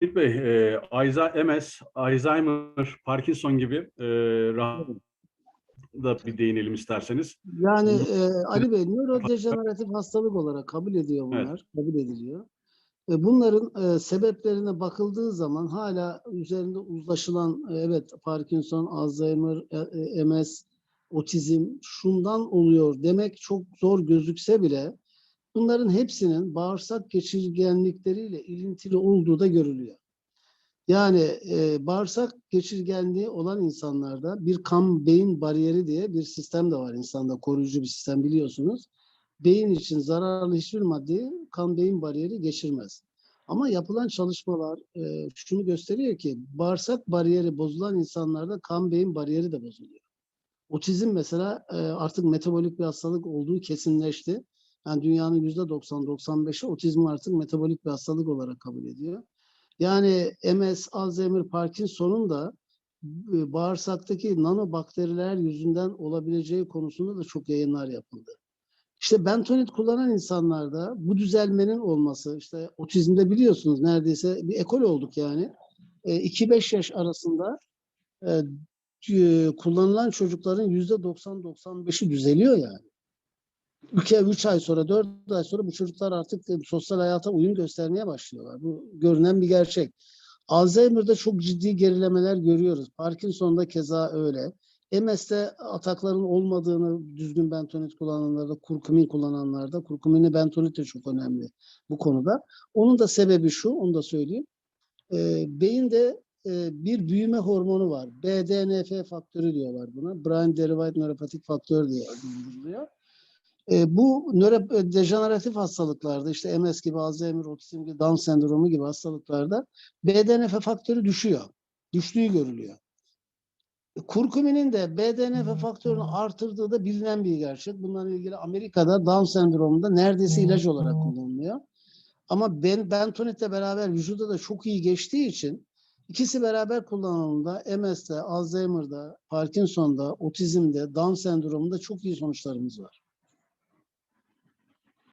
Halit Bey, e, MS, Alzheimer, Parkinson gibi e, rah- da bir değinelim isterseniz. Yani e, Ali Bey nörodejeneratif hastalık olarak kabul ediyor bunlar. Kabul ediliyor. E, bunların e, sebeplerine bakıldığı zaman hala üzerinde uzlaşılan e, evet Parkinson, Alzheimer, e, e, MS, otizm şundan oluyor demek çok zor gözükse bile bunların hepsinin bağırsak geçirgenlikleriyle ilintili olduğu da görülüyor. Yani e, bağırsak geçirgenliği olan insanlarda bir kan beyin bariyeri diye bir sistem de var insanda koruyucu bir sistem biliyorsunuz. Beyin için zararlı hiçbir maddeyi kan beyin bariyeri geçirmez. Ama yapılan çalışmalar e, şunu gösteriyor ki bağırsak bariyeri bozulan insanlarda kan beyin bariyeri de bozuluyor. Otizm mesela e, artık metabolik bir hastalık olduğu kesinleşti. Yani dünyanın %90-95'i otizmi artık metabolik bir hastalık olarak kabul ediyor. Yani MS, Alzheimer, Parkinson'un da e, bağırsaktaki nanobakteriler yüzünden olabileceği konusunda da çok yayınlar yapıldı. İşte bentonit kullanan insanlarda bu düzelmenin olması, işte otizmde biliyorsunuz neredeyse bir ekol olduk yani. 2-5 yaş arasında e, e, kullanılan çocukların %90-95'i düzeliyor yani. 3 ay sonra, 4 ay sonra bu çocuklar artık sosyal hayata uyum göstermeye başlıyorlar. Bu görünen bir gerçek. Alzheimer'da çok ciddi gerilemeler görüyoruz. Parkinson'da keza öyle. MS'de atakların olmadığını düzgün bentonit kullananlarda, kurkumin kullananlarda, kurkumini bentonit de çok önemli bu konuda. Onun da sebebi şu, onu da söyleyeyim. E, beyinde e, bir büyüme hormonu var. BDNF faktörü diyorlar buna. Brain Derived Neuropathic Faktör diye adlandırılıyor. E, bu nörodejeneratif hastalıklarda işte MS gibi, Alzheimer, otizm gibi, Down sendromu gibi hastalıklarda BDNF faktörü düşüyor. Düştüğü görülüyor. Kurkuminin de BDNF faktörünü artırdığı da bilinen bir gerçek. Bununla ilgili Amerika'da Down sendromunda neredeyse ilaç olarak kullanılıyor. Ama ben, bentonitle beraber vücuda da çok iyi geçtiği için ikisi beraber kullanıldığında MS'de, Alzheimer'da, Parkinson'da, otizmde, Down sendromunda çok iyi sonuçlarımız var.